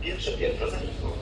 Pierwsze piętro zanikło.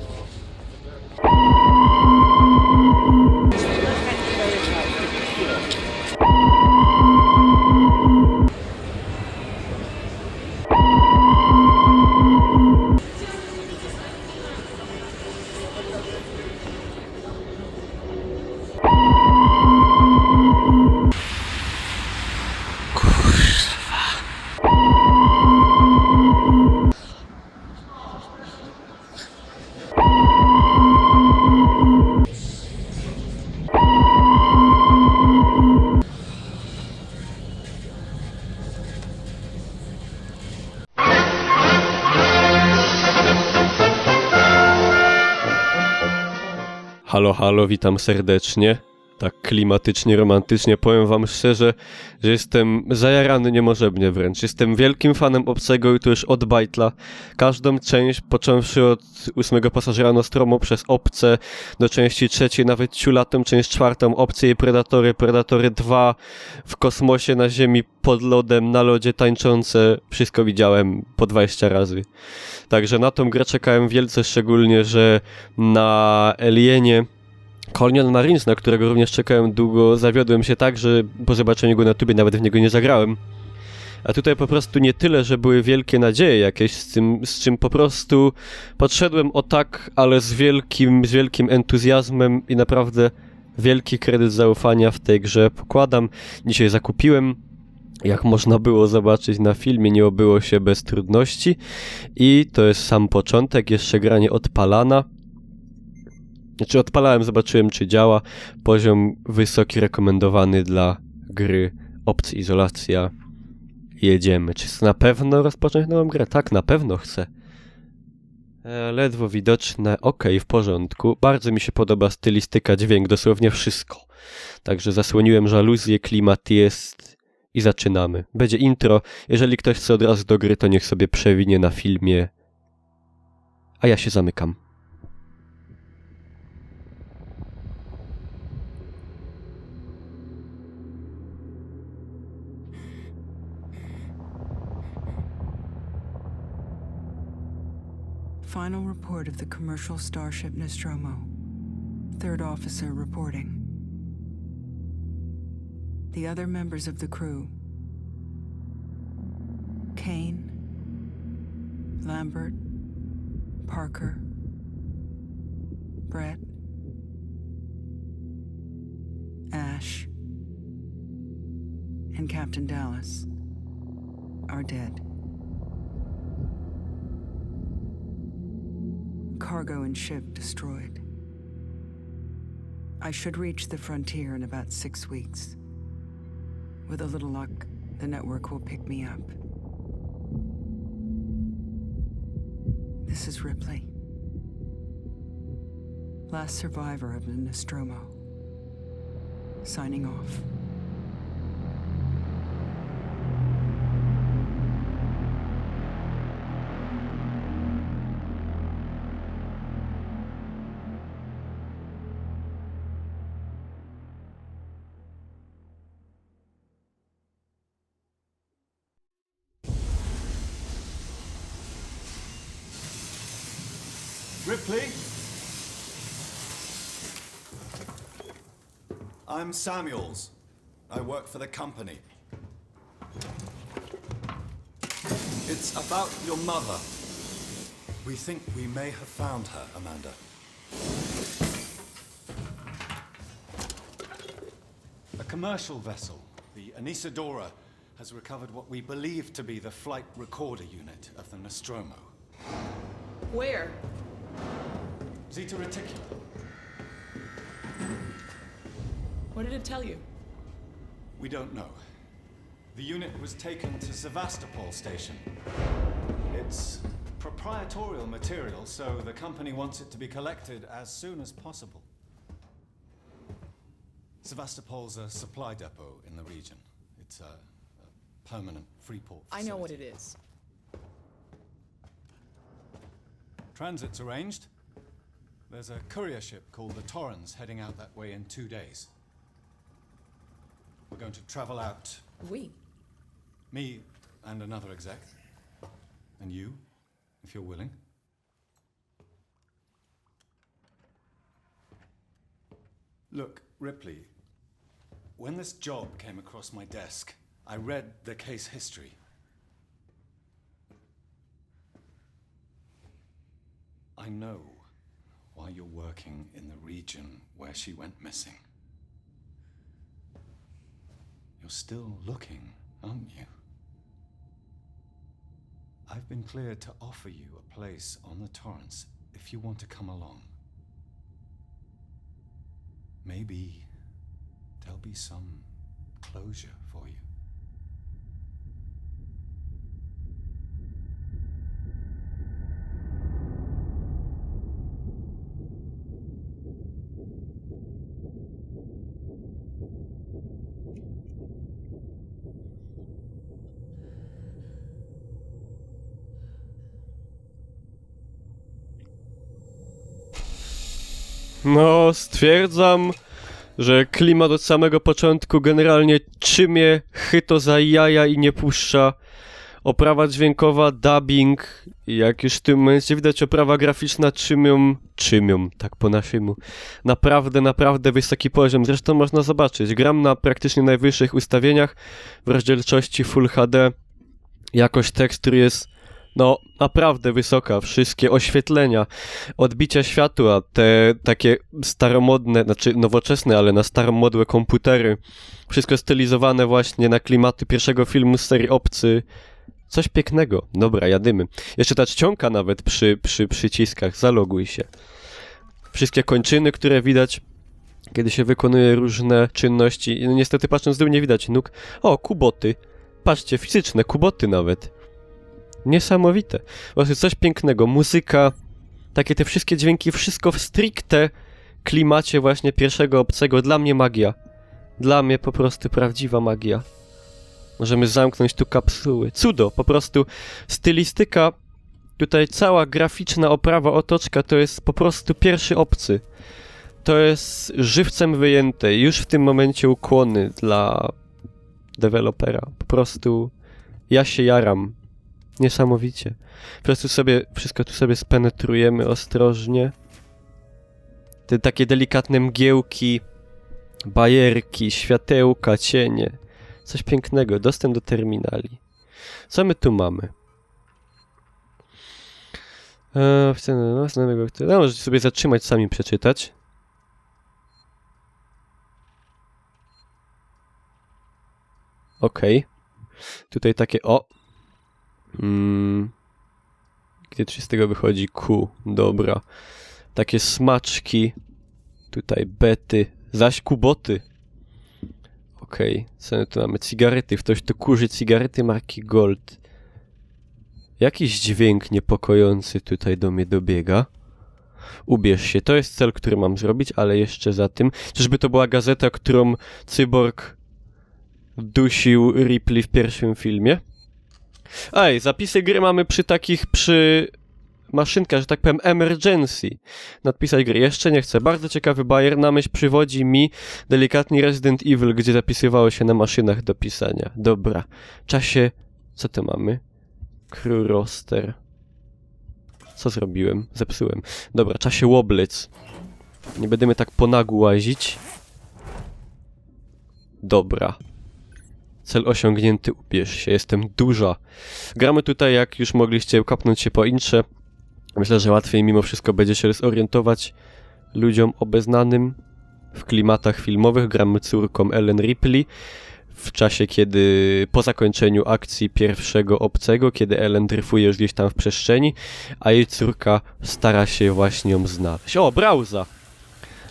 Halo, halo, witam serdecznie. Tak klimatycznie, romantycznie powiem wam szczerze, że jestem zajarany niemożebnie wręcz. Jestem wielkim fanem Obcego i to już od Bajtla. Każdą część, począwszy od ósmego pasażera Nostromo przez Obce do części trzeciej, nawet ciulatą część czwartą, Obce i Predatory, Predatory 2 w kosmosie, na ziemi, pod lodem, na lodzie tańczące. Wszystko widziałem po 20 razy. Także na tą grę czekałem wielce, szczególnie, że na Alienie Colonial Marines, na którego również czekałem długo, zawiodłem się tak, że po zobaczeniu go na tubie nawet w niego nie zagrałem. A tutaj po prostu nie tyle, że były wielkie nadzieje jakieś, z, tym, z czym po prostu podszedłem o tak, ale z wielkim, z wielkim entuzjazmem i naprawdę wielki kredyt zaufania w tej grze pokładam. Dzisiaj zakupiłem, jak można było zobaczyć na filmie, nie obyło się bez trudności i to jest sam początek, jeszcze granie odpalana. Znaczy odpalałem, zobaczyłem czy działa. Poziom wysoki, rekomendowany dla gry Opcja Izolacja. Jedziemy. Czy na pewno rozpocząć nową grę? Tak, na pewno chcę. E, ledwo widoczne, ok, w porządku. Bardzo mi się podoba stylistyka, dźwięk, dosłownie wszystko. Także zasłoniłem żaluzję, klimat jest i zaczynamy. Będzie intro. Jeżeli ktoś chce od razu do gry, to niech sobie przewinie na filmie. A ja się zamykam. Final report of the commercial starship Nostromo. Third officer reporting. The other members of the crew Kane, Lambert, Parker, Brett, Ash, and Captain Dallas are dead. Cargo and ship destroyed. I should reach the frontier in about six weeks. With a little luck, the network will pick me up. This is Ripley. Last survivor of the Nostromo. Signing off. I'm Samuels. I work for the company. It's about your mother. We think we may have found her, Amanda. A commercial vessel, the Anisadora, has recovered what we believe to be the flight recorder unit of the Nostromo. Where? Zeta Reticula. What did it tell you? We don't know. The unit was taken to Sevastopol station. It's proprietorial material, so the company wants it to be collected as soon as possible. Sevastopol's a supply depot in the region. It's a, a permanent free port. I know what it is. Transit's arranged. There's a courier ship called the Torrens heading out that way in two days. We're going to travel out. We? Me and another exec. And you, if you're willing. Look, Ripley, when this job came across my desk, I read the case history. I know why you're working in the region where she went missing. You're still looking, aren't you? I've been cleared to offer you a place on the Torrance if you want to come along. Maybe there'll be some closure for you. No, stwierdzam, że klimat od samego początku generalnie czymie chyto za jaja i nie puszcza. Oprawa dźwiękowa, dubbing, jak już w tym momencie widać, oprawa graficzna czymią, czymią, tak po naszemu. Naprawdę, naprawdę wysoki poziom. Zresztą można zobaczyć, gram na praktycznie najwyższych ustawieniach w rozdzielczości Full HD. Jakość tekstur jest, no, naprawdę wysoka. Wszystkie oświetlenia, odbicia światła, te takie staromodne, znaczy nowoczesne, ale na staromodłe komputery. Wszystko stylizowane właśnie na klimaty pierwszego filmu z serii Obcy. Coś pięknego. Dobra, jadymy. Jeszcze ta czcionka nawet przy, przy przyciskach. Zaloguj się. Wszystkie kończyny, które widać, kiedy się wykonuje różne czynności. No, niestety patrząc z dół nie widać nóg. O, kuboty. Patrzcie, fizyczne kuboty nawet. Niesamowite. Właśnie coś pięknego. Muzyka, takie te wszystkie dźwięki, wszystko w stricte klimacie właśnie pierwszego obcego. Dla mnie magia. Dla mnie po prostu prawdziwa magia. Możemy zamknąć tu kapsuły. Cudo, po prostu stylistyka, tutaj cała graficzna oprawa otoczka to jest po prostu pierwszy obcy. To jest żywcem wyjęte. Już w tym momencie ukłony dla dewelopera. Po prostu ja się jaram. Niesamowicie. Po prostu sobie, wszystko tu sobie spenetrujemy ostrożnie. Te takie delikatne mgiełki, bajerki, światełka, cienie. Coś pięknego. Dostęp do terminali. Co my tu mamy? Eee, wcale- no, możecie sobie zatrzymać, sami przeczytać. Okej. Tutaj takie o. Mm. Gdzie coś z tego wychodzi? Q. Dobra. Takie smaczki. Tutaj bety. Zaś kuboty. Okej. Co my tu mamy? Cigarety. Ktoś tu kurzy cigarety marki Gold. Jakiś dźwięk niepokojący tutaj do mnie dobiega. Ubierz się. To jest cel, który mam zrobić, ale jeszcze za tym. Czyżby to była gazeta, którą Cyborg dusił Ripley w pierwszym filmie? Ej, zapisy gry mamy przy takich, przy maszynkach, że tak powiem, emergency. Nadpisać gry. Jeszcze nie chcę. Bardzo ciekawy bajer. Na myśl przywodzi mi delikatnie Resident Evil, gdzie zapisywało się na maszynach do pisania. Dobra. Czasie... Co to mamy? Crew. Co zrobiłem? Zepsułem. Dobra, czasie łoblec. Nie będziemy tak po nagu łazić. Dobra. Cel osiągnięty, ubierz się, jestem duża. Gramy tutaj, jak już mogliście kapnąć się po intrze. Myślę, że łatwiej mimo wszystko będzie się zorientować ludziom obeznanym w klimatach filmowych. Gramy córką Ellen Ripley w czasie, kiedy po zakończeniu akcji pierwszego obcego, kiedy Ellen dryfuje już gdzieś tam w przestrzeni, a jej córka stara się właśnie ją znaleźć. O, Brauza!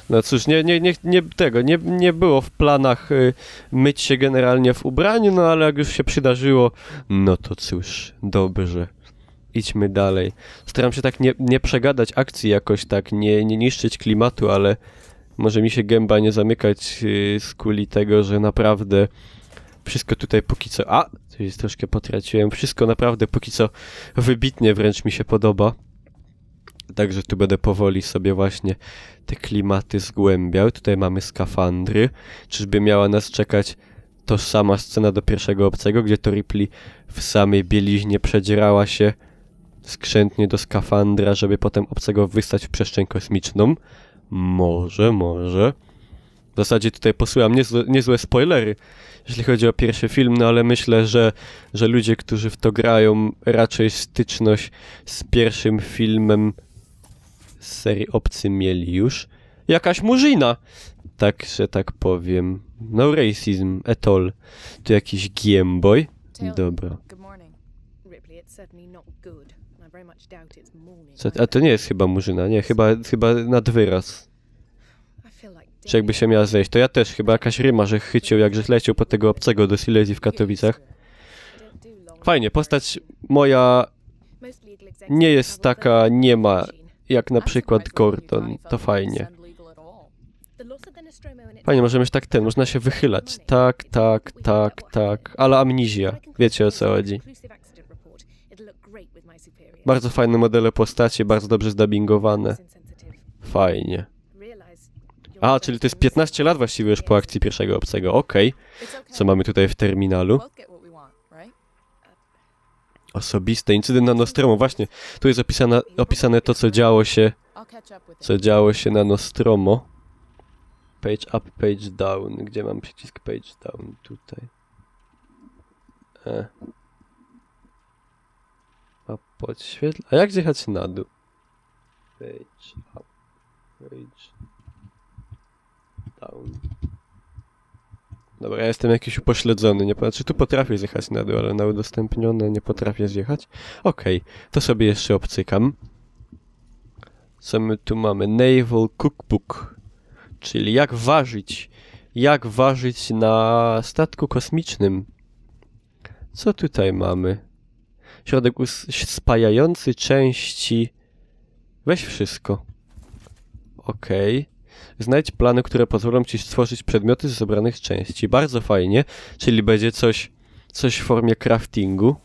No cóż, nie, nie, nie, nie tego, nie, nie było w planach y, myć się generalnie w ubraniu, no ale jak już się przydarzyło, no to cóż, dobrze. Idźmy dalej. Staram się tak nie, nie przegadać akcji jakoś tak, nie, nie niszczyć klimatu, ale może mi się gęba nie zamykać yy, z kuli tego, że naprawdę wszystko tutaj póki co... A! Coś troszkę potraciłem. Wszystko naprawdę póki co wybitnie wręcz mi się podoba. Także tu będę powoli sobie właśnie te klimaty zgłębiał. Tutaj mamy skafandry. Czyżby miała nas czekać tożsama scena do pierwszego obcego, gdzie to Ripley w samej bieliźnie przedzierała się skrzętnie do skafandra, żeby potem obcego wystać w przestrzeń kosmiczną? Może, może. W zasadzie tutaj posyłam niezłe, niezłe spoilery, jeśli chodzi o pierwszy film, no ale myślę, że, że ludzie, którzy w to grają, raczej styczność z pierwszym filmem z serii Obcy mieli już. Jakaś murzyna! Tak, że tak powiem. No racism at all. Tu jakiś Gameboy. Dobra. Co, a to nie jest chyba murzyna, nie, chyba, chyba nad wyraz. Czy jakby się miała zejść, to ja też chyba jakaś ryma, że chycił, jak żeś leciał po tego obcego do Silesii w Katowicach. Fajnie, postać moja nie jest taka, nie ma, jak na przykład Gordon, to fajnie. Fajnie, możemy już tak ten, można się wychylać. Tak, tak, tak, tak, ale amnizja, wiecie o co chodzi. Bardzo fajne modele postaci, bardzo dobrze zdubbingowane. Fajnie. A, czyli to jest 15 lat właściwie już po akcji pierwszego obcego, okej. Co mamy tutaj w terminalu? Osobiste, incydent na Nostromo, właśnie. Tu jest opisane, opisane to, co działo się, co działo się na Nostromo. Page up, page down. Gdzie mam przycisk page down? Tutaj. E. A podświetl... A jak zjechać na dół? Page up, page down. Dobra, ja jestem jakiś upośledzony, nie znaczy tu potrafię zjechać na dół, ale na udostępnione nie potrafię zjechać. Okej, to sobie jeszcze obcykam. Co my tu mamy? Naval Cookbook, czyli jak ważyć, jak ważyć na statku kosmicznym. Co tutaj mamy? Środek spajający części. Weź wszystko. Okej. Znajdź plany, które pozwolą ci stworzyć przedmioty z zebranych części. Bardzo fajnie, czyli będzie coś, coś w formie craftingu.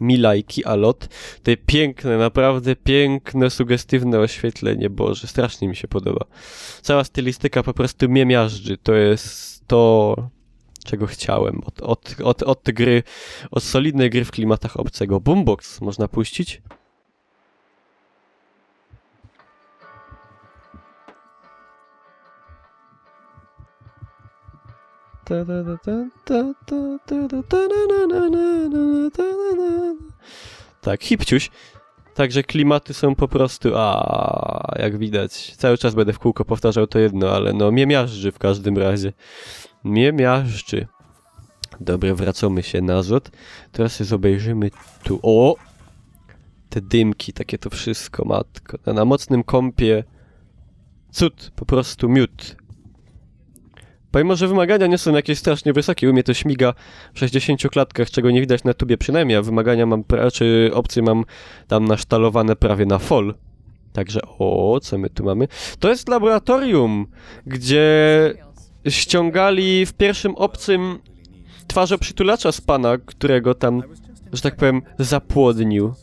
Milajki, alot. Te piękne, naprawdę piękne, sugestywne oświetlenie. Boże, strasznie mi się podoba. Cała stylistyka po prostu mnie miażdży. To jest to, czego chciałem. Od, od, od, od gry, od solidnej gry w klimatach obcego. Boombox można puścić? Tak, hipciuś. Także klimaty są po prostu, a jak widać, cały czas będę w kółko powtarzał to jedno, ale no mnie miażdży w każdym razie. Mnie miażdży. Dobra, wracamy się nazad. Teraz sobie obejrzymy tu. O! Te dymki, takie to wszystko, matko. Na, na mocnym kąpie. Cud, po prostu miód. Pomimo, że wymagania nie są jakieś strasznie wysokie, u mnie to śmiga w 60 klatkach, czego nie widać na tubie przynajmniej, a wymagania mam, czy opcje mam tam nasztalowane prawie na full. Także, o, co my tu mamy? To jest laboratorium, gdzie ściągali w pierwszym obcym twarze przytulacza z pana, którego tam, że tak powiem, zapłodnił.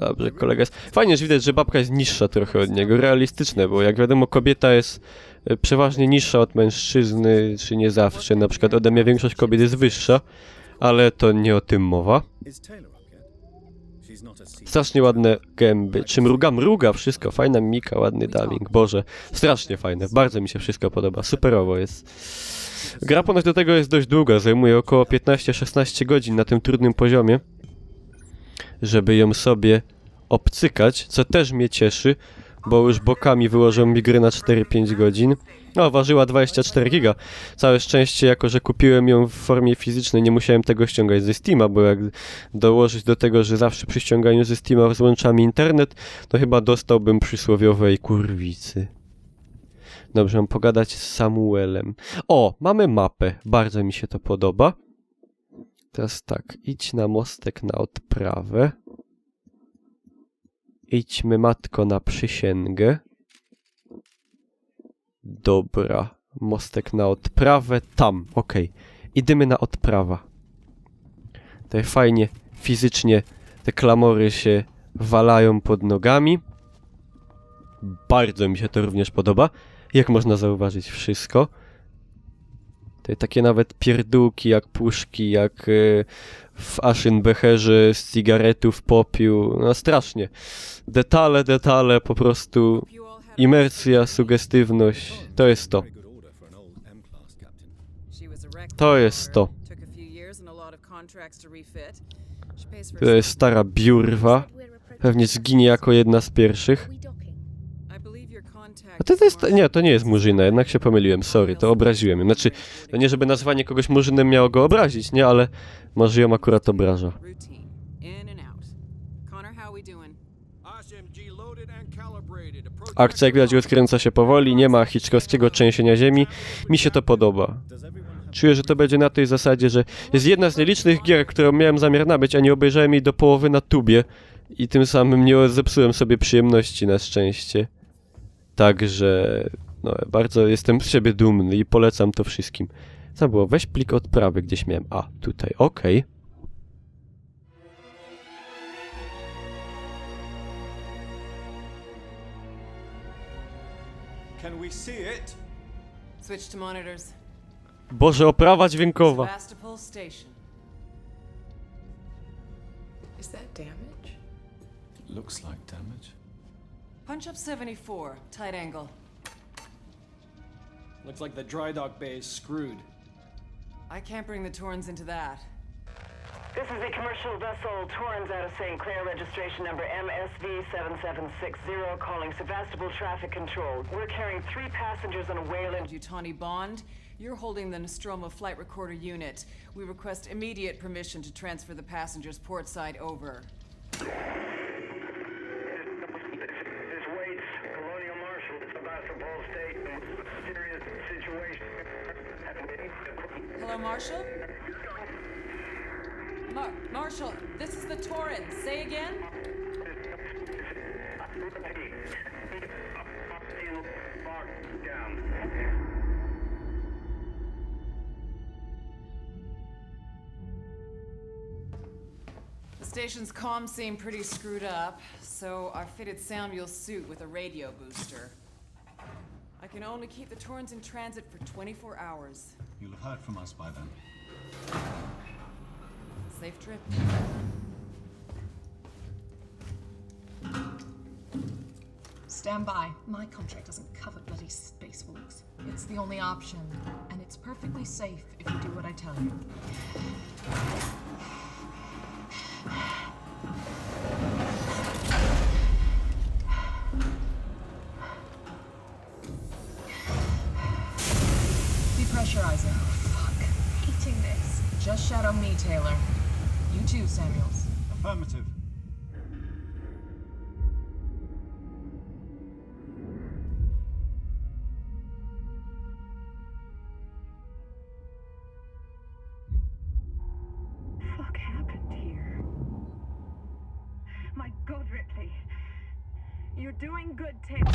Dobrze, kolega jest... Fajnie, że widać, że babka jest niższa trochę od niego, realistyczne, bo jak wiadomo, kobieta jest e, przeważnie niższa od mężczyzny, czy nie zawsze. Na przykład ode mnie większość kobiet jest wyższa, ale to nie o tym mowa. Strasznie ładne gęby. Czy mruga? Mruga, wszystko. Fajna mimika, ładny dubbing. Boże, strasznie fajne. Bardzo mi się wszystko podoba. Superowo jest. Gra ponoć do tego jest dość długa. Zajmuje około 15-16 godzin na tym trudnym poziomie. Żeby ją sobie obcykać, co też mnie cieszy, bo już bokami wyłożą mi gry na 4-5 godzin. No, ważyła 24 giga. Całe szczęście, jako że kupiłem ją w formie fizycznej, nie musiałem tego ściągać ze Steama, bo jak dołożyć do tego, że zawsze przy ściąganiu ze Steama rozłączam internet, to chyba dostałbym przysłowiowej kurwicy. Dobrze, mam pogadać z Samuelem. O, mamy mapę. Bardzo mi się to podoba. Teraz tak, idź na mostek na odprawę. Idźmy, matko, na przysięgę. Dobra, mostek na odprawę, tam, okej. Idziemy na odprawa. Tutaj fajnie, fizycznie te klamory się walają pod nogami. Bardzo mi się to również podoba. Jak można zauważyć, wszystko. Te takie nawet pierdółki, jak puszki, jak y, w Aschenbecherze z cigaretów, popiół. No strasznie. Detale, detale, po prostu Imersja, sugestywność, to jest to. To jest to. To jest stara biurwa. Pewnie zginie jako jedna z pierwszych. A to, to jest. Nie, to nie jest murzyna, jednak się pomyliłem, sorry, to obraziłem ją. Znaczy, to nie żeby nazwanie kogoś murzynem miało go obrazić, nie, ale może ją akurat obraża. Akcja, jak widać, rozkręca się powoli, nie ma hitchkowskiego trzęsienia ziemi. Mi się to podoba. Czuję, że to będzie na tej zasadzie, że jest jedna z nielicznych gier, którą miałem zamiar nabyć, a nie obejrzałem jej do połowy na tubie i tym samym nie zepsułem sobie przyjemności na szczęście. Także, no, bardzo jestem z siebie dumny i polecam to wszystkim. Co było? Weź plik odprawy, gdzieś miałem. A, tutaj, okej. Can we see it? Switch to monitors. Boże, oprawa dźwiękowa. Sebastopol Station. Is that damage? Looks like damage. Punch up 74. Tight angle. Looks like the dry dock bay is screwed. I can't bring the Torrens into that. This is the commercial vessel Torrens out of St. Clair, registration number MSV 7760, calling Sebastopol Traffic Control. We're carrying three passengers on a Wayland. Utani Bond, you're holding the Nostromo flight recorder unit. We request immediate permission to transfer the passengers port side over. Hello, Marshal? Mar- Marshal, this is the Torrens. Say again? The station's comms seem pretty screwed up, so I fitted Samuel's suit with a radio booster. I can only keep the Torrens in transit for 24 hours. You'll have heard from us by then. Safe trip. Stand by. My contract doesn't cover bloody spacewalks. It's the only option, and it's perfectly safe if you do what I tell you. Taylor. You too, Samuels. Affirmative. fuck happened here? My god, Ripley. You're doing good, Tim.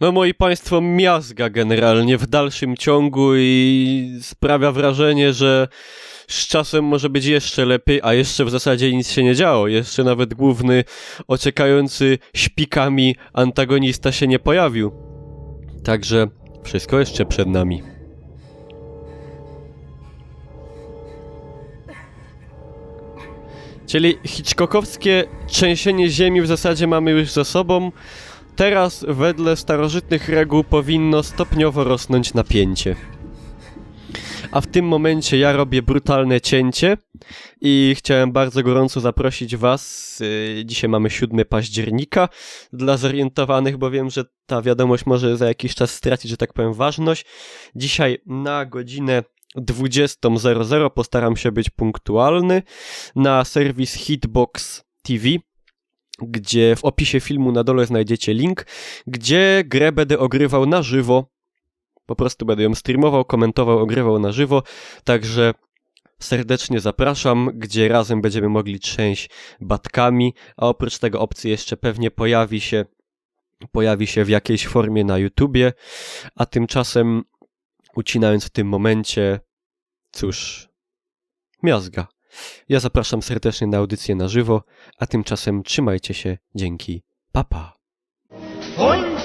No moi państwo, miazga generalnie w dalszym ciągu i sprawia wrażenie, że z czasem może być jeszcze lepiej, a jeszcze w zasadzie nic się nie działo. Jeszcze nawet główny ociekający śpikami antagonista się nie pojawił. Także wszystko jeszcze przed nami. Czyli Hitchcockowskie trzęsienie ziemi w zasadzie mamy już za sobą. Teraz, wedle starożytnych reguł, powinno stopniowo rosnąć napięcie. A w tym momencie ja robię brutalne cięcie i chciałem bardzo gorąco zaprosić Was. y, Dzisiaj mamy 7 października dla zorientowanych, bo wiem, że ta wiadomość może za jakiś czas stracić, że tak powiem, ważność. Dzisiaj na godzinę 20.00 postaram się być punktualny na serwis Hitbox TV, gdzie w opisie filmu na dole znajdziecie link, gdzie grę będę ogrywał na żywo. Po prostu będę ją streamował, komentował, ogrywał na żywo, także serdecznie zapraszam, gdzie razem będziemy mogli trzęść batkami, a oprócz tego opcji jeszcze pewnie pojawi się pojawi się w jakiejś formie na YouTubie, a tymczasem ucinając w tym momencie, cóż, miazga. Ja zapraszam serdecznie na audycję na żywo, a tymczasem trzymajcie się, dzięki, papa. Und